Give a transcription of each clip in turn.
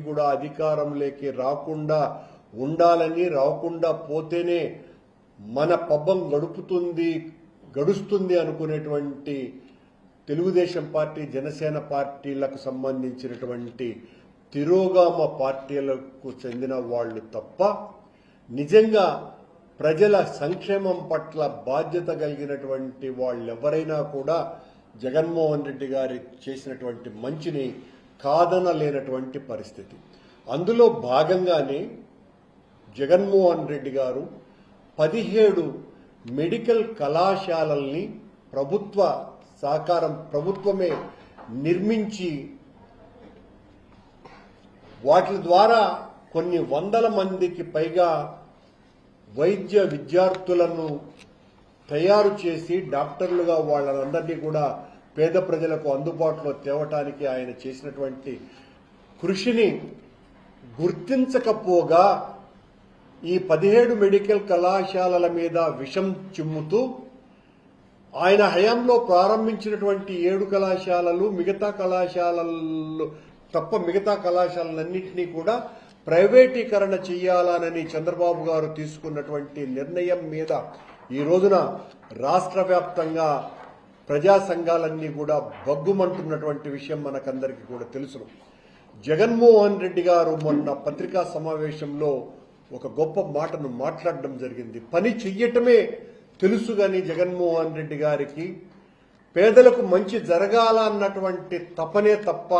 కూడా అధికారంలోకి రాకుండా ఉండాలని రాకుండా పోతేనే మన పబ్బం గడుపుతుంది గడుస్తుంది అనుకునేటువంటి తెలుగుదేశం పార్టీ జనసేన పార్టీలకు సంబంధించినటువంటి తిరోగామ పార్టీలకు చెందిన వాళ్ళు తప్ప నిజంగా ప్రజల సంక్షేమం పట్ల బాధ్యత కలిగినటువంటి వాళ్ళెవరైనా కూడా జగన్మోహన్ రెడ్డి గారి చేసినటువంటి మంచిని కాదనలేనటువంటి పరిస్థితి. అందులో భాగంగానే జగన్మోహన్ రెడ్డి గారు పదిహేడు మెడికల్ కళాశాలల్ని ప్రభుత్వ సహకారం ప్రభుత్వమే నిర్మించి వాటి ద్వారా కొన్ని వందల మందికి పైగా వైద్య విద్యార్థులను తయారు చేసి డాక్టర్లుగా వాళ్ళందరినీ కూడా పేద ప్రజలకు అందుబాటులో తేవటానికి ఆయన చేసినటువంటి కృషిని గుర్తించకపోగా ఈ పదిహేడు మెడికల్ కళాశాలల మీద విషం చిమ్ముతూ ఆయన హయాంలో ప్రారంభించినటువంటి ఏడు కళాశాలలు మిగతా కళాశాలలు తప్ప మిగతా కళాశాలలన్నింటినీ కూడా ప్రైవేటీకరణ చేయాలనని చంద్రబాబు గారు తీసుకున్నటువంటి నిర్ణయం మీద ఈ రోజున రాష్ట్ర వ్యాప్తంగా ప్రజా సంఘాలన్నీ కూడా బగ్గుమంటున్నటువంటి విషయం మనకందరికీ కూడా తెలుసును. జగన్మోహన్ రెడ్డి గారు మొన్న పత్రికా సమావేశంలో ఒక గొప్ప మాటను మాట్లాడడం జరిగింది. పని చెయ్యటమే తెలుసు గాని జగన్మోహన్ రెడ్డి గారికి. పేదలకు మంచి జరగాల అన్నటువంటి తపనే తప్ప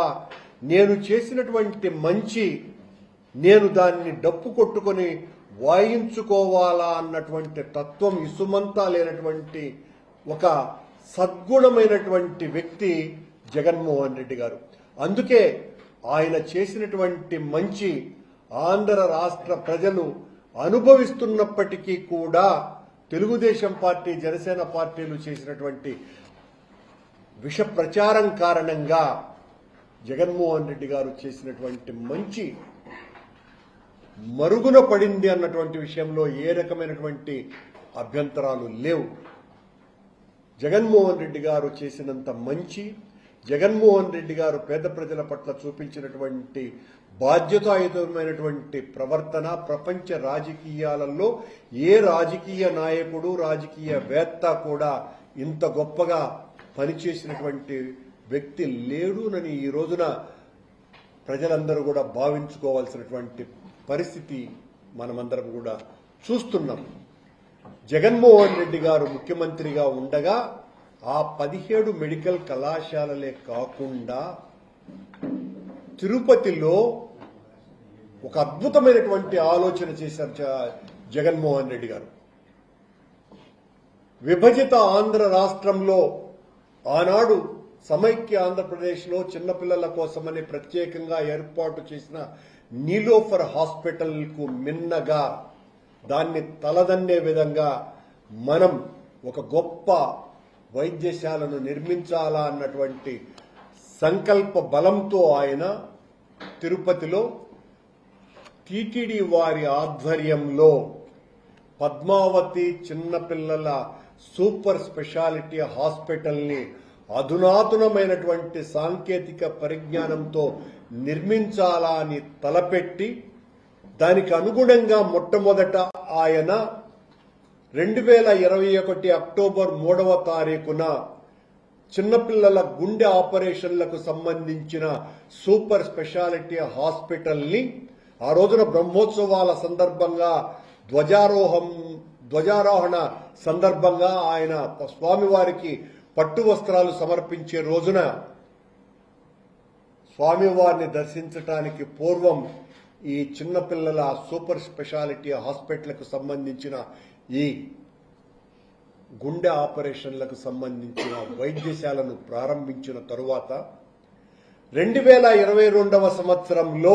నేను చేసినటువంటి మంచి నేను దాన్ని డప్పు కొట్టుకొని వాయించుకోవాలా అన్నటువంటి తత్వం ఇసుమంతా లేనటువంటి ఒక సద్గుణమైనటువంటి వ్యక్తి జగన్మోహన్ రెడ్డి గారు. అందుకే ఆయన చేసినటువంటి మంచి ఆంధ్ర రాష్ట్ర ప్రజలు అనుభవిస్తున్నప్పటికీ కూడా తెలుగుదేశం పార్టీ జనసేన పార్టీలు చేసినటువంటి విష ప్రచారం కారణంగా జగన్మోహన్ రెడ్డి గారు చేసినటువంటి మంచి మరుగున పడింది అన్నటువంటి విషయంలో ఏ రకమైనటువంటి అభ్యంతరాలు లేవు. జగన్మోహన్ రెడ్డి గారు చేసినంత మంచి జగన్మోహన్ రెడ్డి గారు పేద ప్రజల పట్ల చూపించినటువంటి బాధ్యతాయుతమైనటువంటి ప్రవర్తన ప్రపంచ రాజకీయాలలో ఏ రాజకీయ నాయకుడు రాజకీయవేత్త కూడా ఇంత గొప్పగా పనిచేసినటువంటి వ్యక్తి లేడునని ఈ రోజున ప్రజలందరూ కూడా భావించుకోవాల్సినటువంటి పరిస్థితి మనమందరం కూడా చూస్తున్నాం. జగన్మోహన్ రెడ్డి గారు ముఖ్యమంత్రిగా ఉండగా ఆ పదిహేడు మెడికల్ కళాశాలలే కాకుండా తిరుపతిలో ఒక అద్భుతమైనటువంటి ఆలోచన చేశారు జగన్మోహన్ రెడ్డి గారు. విభజిత ఆంధ్ర రాష్ట్రంలో ఆనాడు సమైక్య ఆంధ్రప్రదేశ్లో చిన్నపిల్లల కోసమని ప్రత్యేకంగా ఏర్పాటు చేసిన నీలోఫర్ హాస్పిటల్కు మిన్నగా దాన్ని తలదన్నే విధంగా మనం ఒక గొప్ప వైద్యశాలను నిర్మించాలా అన్నటువంటి సంకల్ప బలంతో ఆయన తిరుపతిలో టీటీడీ వారి ఆధ్వర్యంలో పద్మావతి చిన్నపిల్లల సూపర్ స్పెషాలిటీ హాస్పిటల్ని అధునాతనమైనటువంటి సాంకేతిక పరిజ్ఞానంతో నిర్మించాలా అని తలపెట్టి దానికి అనుగుణంగా మొట్టమొదట ఆయన రెండు వేల ఇరవై ఒకటి అక్టోబర్ మూడవ తారీఖున చిన్నపిల్లల గుండె ఆపరేషన్లకు సంబంధించిన సూపర్ స్పెషాలిటీ హాస్పిటల్ని ఆ రోజున బ్రహ్మోత్సవాల సందర్భంగా ధ్వజారోహం ధ్వజారోహణ సందర్భంగా ఆయన స్వామివారికి పట్టు వస్త్రాలు సమర్పించే రోజున స్వామివారిని దర్శించటానికి పూర్వం ఈ చిన్నపిల్లల సూపర్ స్పెషాలిటీ హాస్పిటల్కు సంబంధించిన ఈ గుండె ఆపరేషన్లకు సంబంధించిన వైద్యశాలను ప్రారంభించిన తరువాత రెండు వేల ఇరవై రెండవ సంవత్సరంలో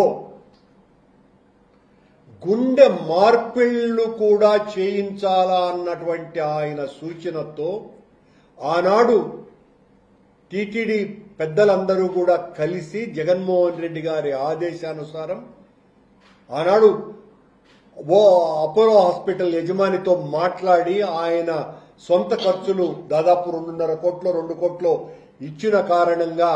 గుండె మార్పిళ్ళు కూడా చేయించాలా అన్నటువంటి ఆయన సూచనతో ఆనాడు టీటీడీ పెద్దలందరూ కూడా కలిసి జగన్మోహన్ రెడ్డి గారి ఆదేశానుసారం ఆనాడు ఓ అపోలో హాస్పిటల్ యజమానితో మాట్లాడి ఆయన సొంత ఖర్చులు దాదాపు రెండున్నర కోట్లు రెండు కోట్లు ఇచ్చిన కారణంగా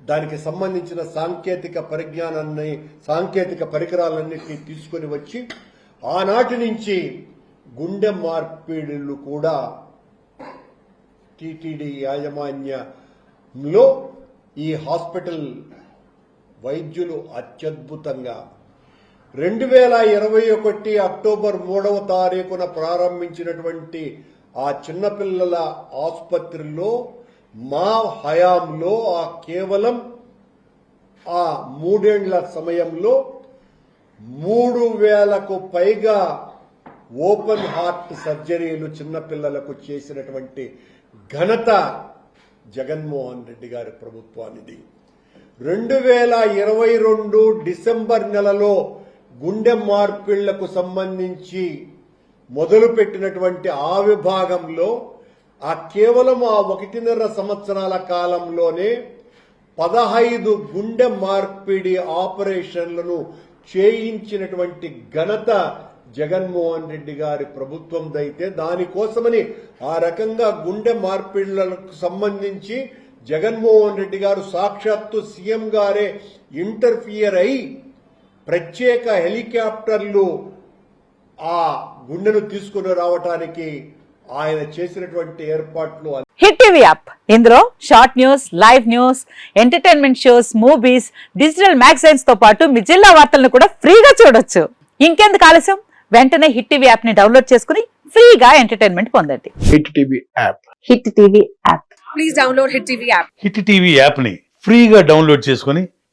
దానికి సంబంధించిన సాంకేతిక పరిజ్ఞానాన్ని సాంకేతిక పరికరాలన్నింటినీ తీసుకొని వచ్చి ఆనాటి నుంచి గుండె మార్పిడులు కూడా టీటీడీ యాజమాన్యంలో ఈ హాస్పిటల్ వైద్యులు అత్యద్భుతంగా రెండు వేల ఇరవై ఒకటి అక్టోబర్ మూడవ తారీఖున ప్రారంభించినటువంటి ఆ చిన్నపిల్లల ఆసుపత్రిలో మా హయాంలో ఆ కేవలం ఆ మూడేండ్ల సమయంలో మూడు వేలకు పైగా ఓపెన్ హార్ట్ సర్జరీలు చిన్నపిల్లలకు చేసినటువంటి ఘనత జగన్మోహన్ రెడ్డి గారి ప్రభుత్వానిది. రెండు వేల ఇరవై రెండు డిసెంబర్ నెలలో గుండె మార్పిళ్ళకు సంబంధించి మొదలుపెట్టినటువంటి ఆ విభాగంలో ఆ కేవలం ఆ ఒకటిన్నర సంవత్సరాల కాలంలోనే పదహైదు గుండె మార్పిడి ఆపరేషన్లను చేయించినటువంటి ఘనత జగన్మోహన్ రెడ్డి గారి ప్రభుత్వందైతే దానికోసమని ఆ రకంగా గుండె మార్పిడులకు సంబంధించి జగన్మోహన్ రెడ్డి గారు సాక్షాత్తు సీఎం గారే ఇంటర్ఫియర్ అయి ప్రత్యేక హెలికాప్టర్లు ఆ గుండెను తీసుకుని రావటానికి ఆయన చేసినటువంటి ఏర్పాట్లు హిట్ టీవీ యాప్. ఇందులో short news live news entertainment shows movies digital మ్యాగజైన్స్తో పాటు మీ జిల్లా వార్తలను కూడా ఫ్రీగా చూడొచ్చు. ఇంకెందుకు ఆలస్యం? వెంటనే హిట్ టీవీ యాప్ని డౌన్లోడ్ చేసుకుని ఫ్రీగా ఎంటర్టైన్మెంట్ పొందండి. Hit TV app. Hit TV app. Please download Hit TV app. Hit TV యాప్ని ఫ్రీగా డౌన్లోడ్ చేసుకొని